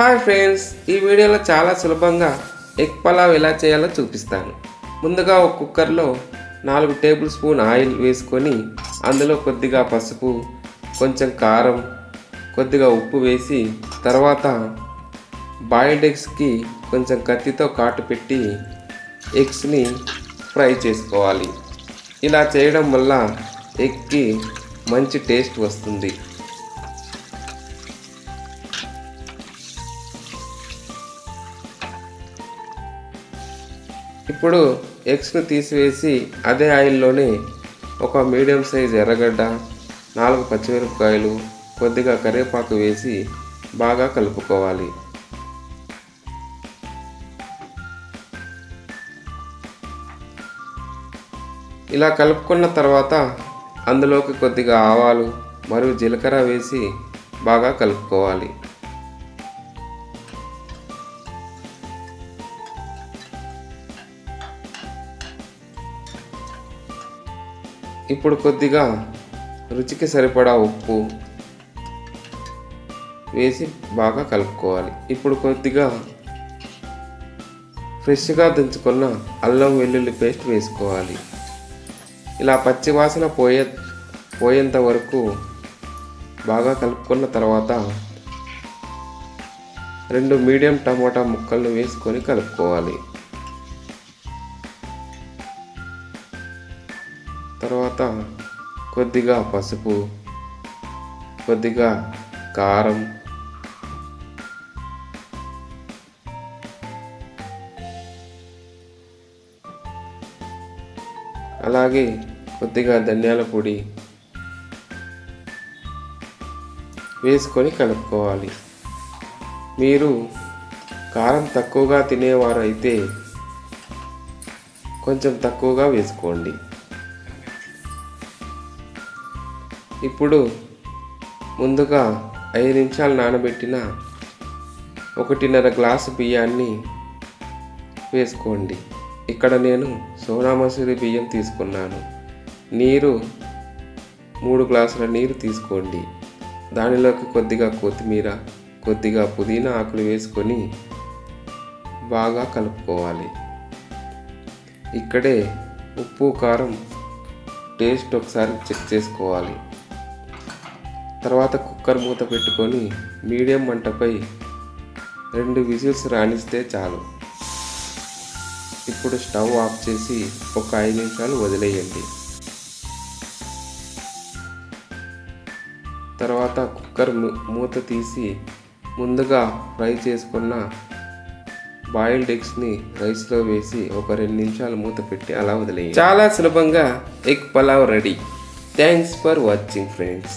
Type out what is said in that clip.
Hi friends ఈ వీడియోలో చాలా సులభంగా ఎగ్ పలావ్ ఎలా చేయాలో చూపిస్తాను. ముందుగా ఒక కుక్కర్లో నాలుగు టేబుల్ స్పూన్ ఆయిల్ వేసుకొని అందులో కొద్దిగా పసుపు కొంచెం కారం కొద్దిగా ఉప్పు వేసి తర్వాత బాయిల్డ్ ఎగ్స్కి కొంచెం కత్తితో కాటు పెట్టి ఎగ్స్ని ఫ్రై చేసుకోవాలి. ఇలా చేయడం వల్ల ఎగ్కి మంచి టేస్ట్ వస్తుంది. ఇప్పుడు ఎగ్స్ను తీసివేసి అదే ఆయిల్లోనే ఒక మీడియం సైజ్ ఎర్రగడ్డ నాలుగు పచ్చిమిరపకాయలు కొద్దిగా కరివేపాకు వేసి బాగా కలుపుకోవాలి. ఇలా కలుపుకున్న తర్వాత అందులోకి కొద్దిగా ఆవాలు మరియు జీలకర్ర వేసి బాగా కలుపుకోవాలి. ఇప్పుడు కొద్దిగా రుచికి సరిపడా ఉప్పు వేసి బాగా కలుపుకోవాలి. ఇప్పుడు కొద్దిగా ఫ్రెష్గా దంచుకున్న అల్లం వెల్లుల్లి పేస్ట్ వేసుకోవాలి. ఇలా పచ్చి వాసన పోయే పోయేంత వరకు బాగా కలుపుకున్న తర్వాత రెండు మీడియం టమాటా ముక్కలను వేసుకొని కలుపుకోవాలి. తర్వాత కొద్దిగా పసుపు కొద్దిగా కారం అలాగే కొద్దిగా ధనియాల పొడి వేసుకొని కలుపుకోవాలి. మీరు కారం తక్కువగా తినేవారు అయితే కొంచెం తక్కువగా వేసుకోండి. ఇప్పుడు ముందుగా ఐదు నిమిషాలు నానబెట్టిన ఒకటిన్నర గ్లాసు బియ్యాన్ని వేసుకోండి. ఇక్కడ నేను సోనా మసూరి బియ్యం తీసుకున్నాను. నీరు మూడు గ్లాసుల నీరు తీసుకోండి. దానిలోకి కొద్దిగా కొత్తిమీర కొద్దిగా పుదీనా ఆకులు వేసుకొని బాగా కలుపుకోవాలి. ఇక్కడే ఉప్పు కారం టేస్ట్ ఒకసారి చెక్ చేసుకోవాలి. తర్వాత కుక్కర్ మూత పెట్టుకొని మీడియం మంటపై రెండు విజిల్స్ రాణిస్తే చాలు. ఇప్పుడు స్టవ్ ఆఫ్ చేసి ఒక ఐదు నిమిషాలు వదిలేయండి. తర్వాత కుక్కర్ మూత తీసి ముందుగా ఫ్రై చేసుకున్న బాయిల్డ్ ఎగ్స్ని రైస్లో వేసి ఒక రెండు నిమిషాలు మూత పెట్టి అలా వదిలేయండి. చాలా సులభంగా egg pulao ready. Thanks for watching friends.